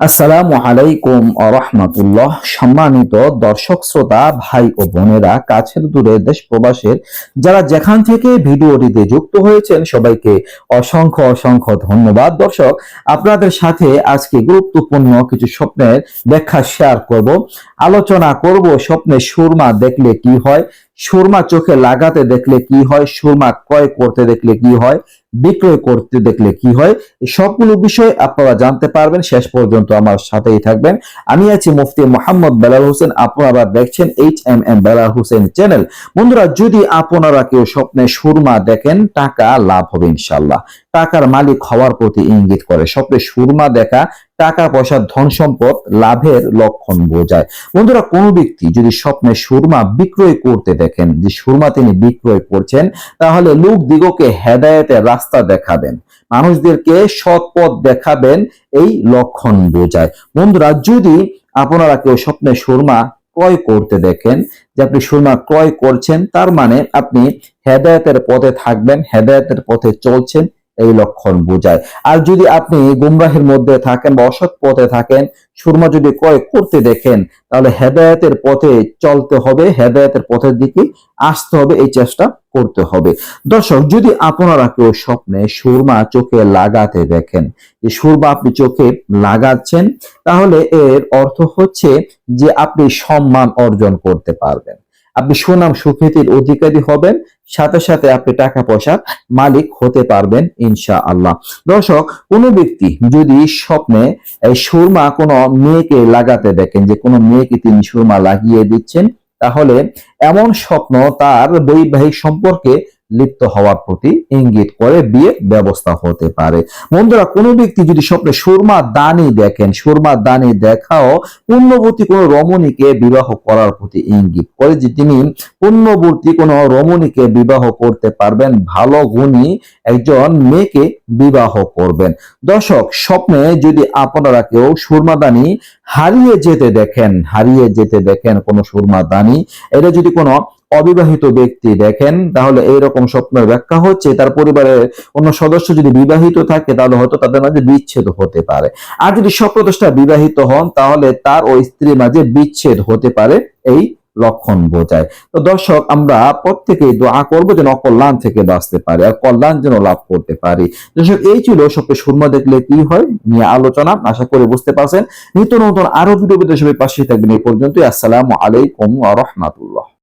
আসসালামু আলাইকুম রহমতুল্লাহ। সম্মানিত দর্শক, শ্রোতা, ভাই ও বোনেরা, কাছের দূরে দেশ প্রবাসের যারা যেখান থেকে ভিডিওটিতে যুক্ত হয়েছেন, সবাইকে অসংখ্য অসংখ্য ধন্যবাদ। দর্শক, আপনাদের সাথে আজকে গুরুত্বপূর্ণ কিছু স্বপ্নের ব্যাখ্যা শেয়ার করব। আলোচনা করব স্বপ্নে সুরমা দেখলে কি হয় সুরমা চোখে লাগাতে দেখলে কি হয়? সুরমা ক্রয় করতে দেখলে কি হয়? বিক্রয় করতে দেখলে কি হয়? সবগুলো বিষয় আপনারা জানতে পারবেন। শেষ পর্যন্ত আমার সাথেই থাকবেন। আমি আছি মুফতি মোহাম্মদ বেলাল হোসেন। আপনারা দেখছেন H M M Belal Hossain channel. বন্ধুরা, যদি আপনারা কেউ স্বপ্নে সুরমা দেখেন, টাকা লাভ হবে ইনশাল্লাহ টাকার মালিক হওয়ার প্রতি ইঙ্গিত করে। স্বপ্নে সুরমা দেখা টাকা পয়সা ধন সম্পদ লাভের লক্ষণ বোঝায়। বন্ধুরা, কোনো ব্যক্তি যদি স্বপ্নে সুরমা বিক্রয় করতে দেখেন, যে সুরমা তিনি বিক্রয় করছেন, তাহলে লোক দিগকে হেদায়েতের রাস্তা দেখাবেন। মানুষদেরকে সৎ পথ দেখাবেন, এই লক্ষণ বোঝায়। বন্ধুরা, যদি আপনারা কেউ স্বপ্নে সুরমা ক্রয় করতে দেখেন, যে আপনি সুরমা ক্রয় করছেন, তার মানে আপনি হেদায়েতের পথে থাকবেন, হেদায়েতের পথে চলছেন এই লক্ষণ বোঝায়। আর যদি আপনি গুমরাহের মধ্যে থাকেন বা অসৎ পথে থাকেন, সুরমা যদি ক্রয় করতে দেখেন, তাহলে হেদায়েতের পথে চলতে হবে, হেদায়তের পথের দিকে আসতে হবে, এই চেষ্টা করতে হবে। দর্শক, যদি আপনারা কেউ স্বপ্নে সুরমা চোখে লাগাতে দেখেন, যে সুরমা আপনি চোখে লাগাচ্ছেন, তাহলে এর অর্থ হচ্ছে যে আপনি সম্মান অর্জন করতে পারবেন। আপনি সুনাম সুখ্যাতির অধিকারী হবেন। সাথে সাথে আপনি টাকা পয়সার মালিক হতে পারবেন ইনশা আল্লাহ দর্শক, কোনো ব্যক্তি যদি স্বপ্নে সুরমা কোনো মেয়েকে লাগাতে দেখেন, যে কোনো মেয়েকে তিনি সুরমা লাগিয়ে দিচ্ছেন, তাহলে এমন স্বপ্ন তার বৈবাহিক সম্পর্কে লিপ্ত হওয়ার প্রতি ইঙ্গিত করে বিয়ে ব্যবস্থা হতে পারে। বন্ধুরা, কোনো ব্যক্তি যদি স্বপ্নে সুরমা দানি দেখেন, সুরমা দানি দেখাও পুণ্যবতী কোনো রমণীকে বিবাহ করার প্রতি ইঙ্গিত করে যে তিনি পুণ্যবর্তী কোনো রমণীকে বিবাহ করতে পারবেন, ভালো গুণী একজন মেয়েকে বিবাহ করবেন। দর্শক, স্বপ্নে যদি আপনারা কেউ সুরমাদানি হারিয়ে যেতে দেখেন, হারিয়ে যেতে দেখেন কোনো সুরমাদানি এটা যদি কোনো অবিবাহিত ব্যক্তি দেখেন, তাহলে এইরকম স্বপ্নের ব্যাখ্যা হচ্ছে, তার পরিবারের অন্য সদস্য যদি বিবাহিত থাকে, তাহলে হয়তো তাদের মাঝে বিচ্ছেদ হতে পারে। আর যদি স্বপ্নদ্রষ্টা বিবাহিত হন, তাহলে তার ও স্ত্রীর মাঝে বিচ্ছেদ হতে পারে, এই লক্ষণ বোঝায়। তো দর্শক, আমরা প্রত্যেকেই দোয়া করব যেন অকল্যাণ থেকে বাঁচতে পারি, আর কল্যাণ যেন লাভ করতে পারি। দর্শক, এই ছিল সবকে সুরমা দেখলে কি হয় নিয়ে আলোচনা, আশা করে বুঝতে পারছেন। নিত্য নতুন আরও ভিডিও সবাই পাশে থাকবেন। এই পর্যন্তই, আসসালামু আলাইকুম রহমাতুল্লাহ।